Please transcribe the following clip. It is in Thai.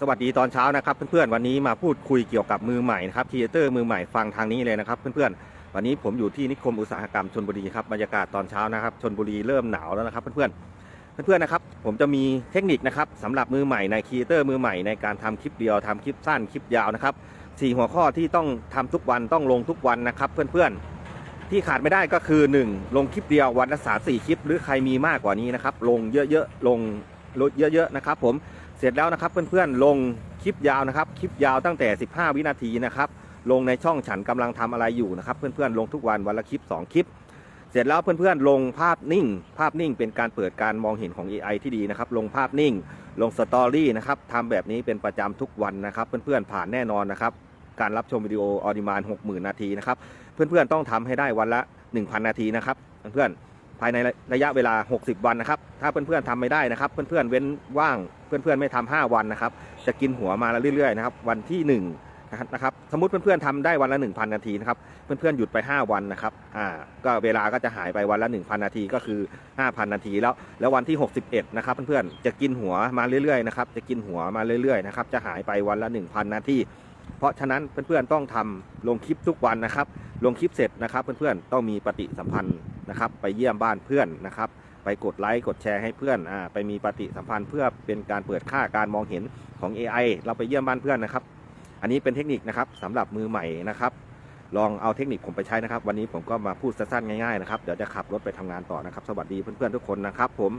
สวัสดีตอนเช้านะครับเพื่อนๆวันนี้มาพูดคุยเกี่ยวกับมือใหม่นะครับครีเอเตอร์มือใหม่ฟังทางนี้เลยนะครับเพื่อนๆวันนี้ผมอยู่ที่นิคมอุตสาหกรรมชนบุรีครับบรรยากาศตอนเช้านะครับชนบุรีเริ่มหนาวแล้วนะครับเพื่อนๆเพื่อนๆนะครับผมจะมีเทคนิคนะครับสำหรับมือใหม่ในครีเอเตอร์มือใหม่ในการทำคลิปเดียวทำคลิปสั้นคลิปยาวนะครับสี่หัวข้อที่ต้องทำทุกวันต้องลงทุกวันนะครับเพื่อนๆที่ขาดไม่ได้ก็คือ 1 ลงคลิปเดียววันละสามสี่คลิป หรือใครมีมากกว่านี้นะครับ ลงเยอะๆลงลดเยอะๆนะครับผม ร็จแล้วนะครับเพื่อนๆลงคลิปยาวนะครับคลิปยาวตั้งแต่ 15 วินาทีนะครับลงในช่องฉันกำลังทำอะไรอยู่นะครับเพื่อนๆลงทุกวันวันละคลิป 2 คลิป เสร็จแล้วเพื่อนๆลงภาพนิ่ง ภาพนิ่งเป็นการเปิดการมองเห็นของ AI ที่ดีนะครับลงภาพนิ่ง ลงสตอรี่นะครับทำแบบนี้เป็นประจำทุกวันนะครับเพื่อนๆผ่านแน่นอนนะครับการรับชมวิดีโอออดิมาน60,000 นาทีนะครับเพื่อนๆต้องทำให้ได้วันละ 1,000 นาทีนะครับเพื่อนๆ ภายในระยะเวลา 60 วันนะครับ ถ้าเพื่อนๆทำไม่ได้นะครับ เพื่อนๆเว้นว่าง เพื่อนๆไม่ทำ5วันนะครับ จะกินหัวมาเรื่อยๆนะครับ วันที่1นะครับ สมมติเพื่อนๆทำได้วันละ 1,000 นาทีนะครับ เพื่อนๆหยุดไป 5 วันนะครับ อ่า ก็เวลาก็จะหายไปวันละ 1,000 นาทีก็คือ 5,000 นาทีแล้ว แล้ววันที่ 61 นะครับ เพื่อนๆ จะกินหัวมาเรื่อยๆนะครับ จะกินหัวมาเรื่อยๆนะครับ จะหายไปวันละ 1,000 นาทีเพราะฉะนั้นเพื่อนๆต้องทำลงคลิปทุกวันนะครับ ลงคลิปเสร็จนะครับ เพื่อนๆต้องมีปฏิสัมพันธ์ นะครับ ไปเยี่ยมบ้านเพื่อนนะครับ ไปกดไลค์กดแชร์ให้เพื่อนอ่าไปมีปฏิสัมพันธ์เพื่อเป็นการเปิดค่าการมองเห็นของ AI เราไปเยี่ยมบ้านเพื่อนนะครับ อันนี้เป็นเทคนิคนะครับสำหรับมือใหม่นะครับ ลองเอาเทคนิคผมไปใช้นะครับ วันนี้ผมก็มาพูดสั้นๆง่ายๆนะครับเดี๋ยวจะขับรถไปทำงานต่อนะครับ สวัสดีเพื่อนๆทุกคนนะครับผม